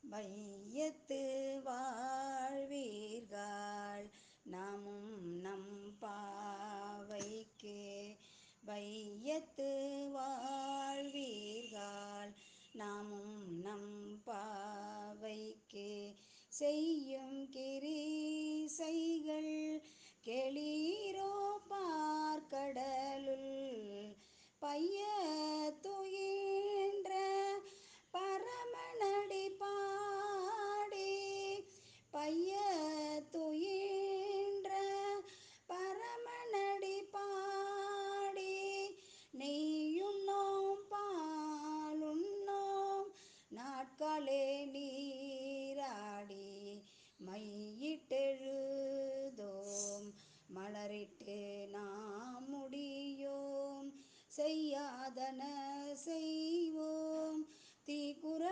வையத்து வாழ்வீர்கள். நாமும் நம் பாவைக்கு வையத்து வாழ்வீர்கள். நாமும் நம் பாவைக்கு செய்யும் கிரி மக்களே நீராடி மையிட்டெழுதோம். மலரிட்டு நாம் முடியோம். செய்யாதன செய்வோம். தீக்குற